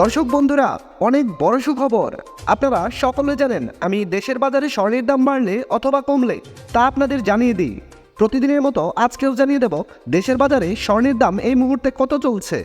দর্শক বন্ধুরা, অনেক বড় সুখবর। আপনারা সকলে জানেন, আমি দেশের বাজারে স্বর্ণের দাম বাড়লে অথবা কমলে, তা আপনাদের জানিয়ে দিই। প্রতিদিনের মতো আজকেও জানিয়ে দেব, দেশের বাজারে স্বর্ণের দাম এই মুহূর্তে কত চলছে।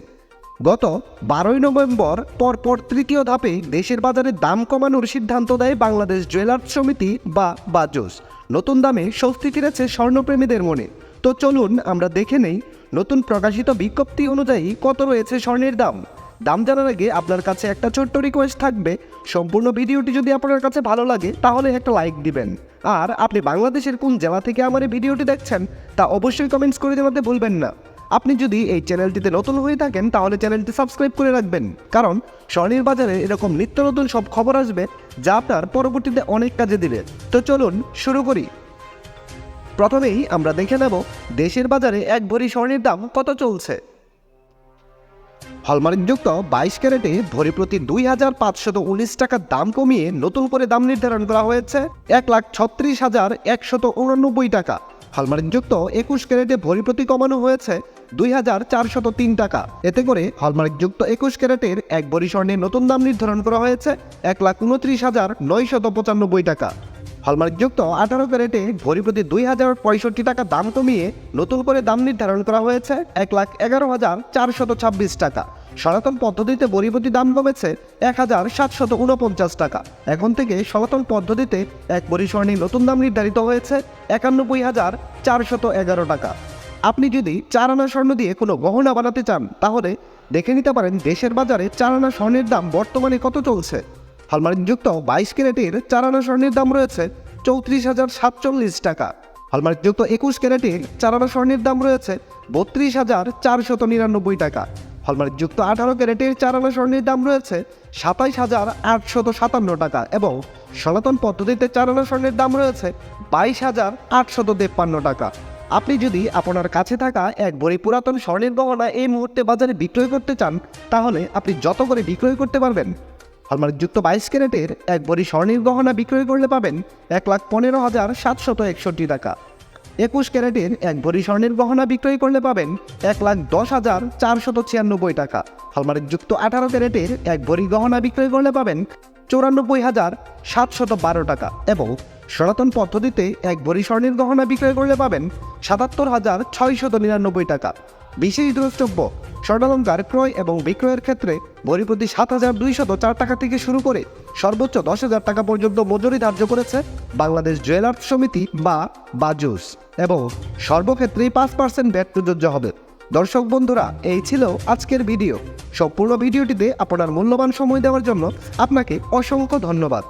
গত বারোই নভেম্বর, পরপর তৃতীয় ধাপে দেশের বাজারে দাম কমানোর সিদ্ধান্ত দেয় বাংলাদেশ জুয়েলার্স সমিতি বা বাজুস। নতুন দামে স্বস্তি ফিরেছে স্বর্ণপ্রেমীদের মনে। তো চলুন আমরা দেখে নেই, নতুন প্রকাশিত বিজ্ঞপ্তি অনুযায়ী কত রয়েছে স্বর্ণের দাম। দাম জানার আগে আপনার কাছে একটা ছোট্ট রিকোয়েস্ট থাকবে। সম্পূর্ণ ভিডিওটি যদি আপনার কাছে ভালো লাগে, তাহলে একটা লাইক দিবেন। আর আপনি বাংলাদেশের কোন জেলা থেকে আমার এই ভিডিওটি দেখছেন, তা অবশ্যই কমেন্টস করে জানাতে ভুলবেন না। আপনি যদি এই চ্যানেলটিতে নতুন হয়ে থাকেন, তাহলে চ্যানেলটি সাবস্ক্রাইব করে রাখবেন। কারণ স্বর্ণের বাজারে এরকম নিত্য নতুন সব খবর আসবে, যা আপনার পরবর্তীতে অনেক কাজে দিবে। তো চলুন শুরু করি। প্রথমেই আমরা দেখে নেব, দেশের বাজারে এক ভরি স্বর্ণের দাম কত চলছে। হলমার্কযুক্ত বাইশ ক্যারেটে ভরি প্রতি দুই হাজার পাঁচশত উনিশ টাকার দাম কমিয়ে নতুন করে দাম নির্ধারণ করা হয়েছে এক লাখ ছত্রিশ হাজার একশত উননব্বই টাকা। হলমার্কযুক্ত একুশ ক্যারেটে ভরি প্রতি কমানো হয়েছে দুই হাজার চারশত তিন টাকা। এতে করে হলমার্কযুক্ত একুশ ক্যারেটের এক ভরি স্বর্ণের নতুন দাম নির্ধারণ করা হয়েছে এক লাখ উনত্রিশ হাজার নয়শত পঁচানব্বই টাকা। হলমার্কযুক্ত আঠারো ক্যারেটে ভরি প্রতি দুই হাজার পঁয়ষট্টি টাকা দাম কমিয়ে নতুন করে দাম নির্ধারণ করা হয়েছে এক লাখ এগারো হাজার চারশত ছাব্বিশ টাকা। সনাতন পদ্ধতিতে বড়ি প্রতি দাম কমেছে এক হাজার সাতশত উনপঞ্চাশ টাকা। এখন থেকে সনাতন পদ্ধতিতে এক বড়ি নতুন দাম নির্ধারিত হয়েছে একানব্বই হাজার চারশত এগারো টাকা। আপনি যদি চার আনা স্বর্ণ দিয়ে কোনো গহনা বানাতে চান, তাহলে দেখে নিতে পারেন দেশের বাজারে চার আনা স্বর্ণের দাম বর্তমানে কত চলছে। হলমার্কযুক্ত বাইশ ক্যারেটের চার আনা স্বর্ণের দাম রয়েছে চৌত্রিশ হাজার সাতচল্লিশ টাকা। হলমার্কযুক্ত একুশ ক্যারেটের চার আনা স্বর্ণের দাম রয়েছে বত্রিশ হাজার চারশত নিরানব্বই টাকা। হলমার্কযুক্ত আঠারো ক্যারেটের চার আনা স্বর্ণের দাম রয়েছে সাতাইশ হাজার আটশত সাতান্ন টাকা এবং সনাতন পদ্ধতিতে চার আনা স্বর্ণের দাম রয়েছে বাইশ হাজার আটশত তেপ্পান্ন টাকা। আপনি যদি আপনার কাছে থাকা এক বড়ি পুরাতন স্বর্ণের গহনা এই মুহূর্তে বাজারে বিক্রয় করতে চান, তাহলে আপনি যত করে বিক্রয় করতে পারবেন হলমার্কযুক্ত বাইশ ক্যারেটের এক বড়ি স্বর্ণের গহনা বিক্রয় করলে পাবেন এক লাখ পনেরো হাজার সাতশত একষট্টি টাকা। একুশ ক্যারেটের এক ভরি স্বর্ণের গহনা বিক্রয় করলে পাবেন এক লাখ দশ হাজার চারশত ছিয়ানব্বই টাকা। হলমার্কযুক্ত আঠারো ক্যারেটের এক ভরি গহনা বিক্রয় করলে পাবেন চৌরানব্বই হাজার সাতশত বারো টাকা এবং সনাতন পদ্ধতিতে এক ভরি স্বর্ণের গহনা বিক্রয় করলে পাবেন সাতাত্তর হাজার ছয়শত নিরানব্বই টাকা। বিশেষ দ্রষ্টব্য স্বর্ণালঙ্কার ক্রয় এবং বিক্রয়ের ক্ষেত্রে ভরি প্রতি সাত হাজার দুইশত চার টাকা থেকে শুরু করে সর্বোচ্চ দশ হাজার টাকা পর্যন্ত মজুরি ধার্য করেছে বাংলাদেশ জুয়েলার্স সমিতি বা বাজুস। এবং সর্বক্ষেত্রেই পাঁচ পার্সেন্ট ব্যাট প্রযোজ্য হবে। দর্শক বন্ধুরা, এই ছিল আজকের ভিডিও। সম্পূর্ণ ভিডিওটিতে আপনার মূল্যবান সময় দেওয়ার জন্য আপনাকে অসংখ্য ধন্যবাদ।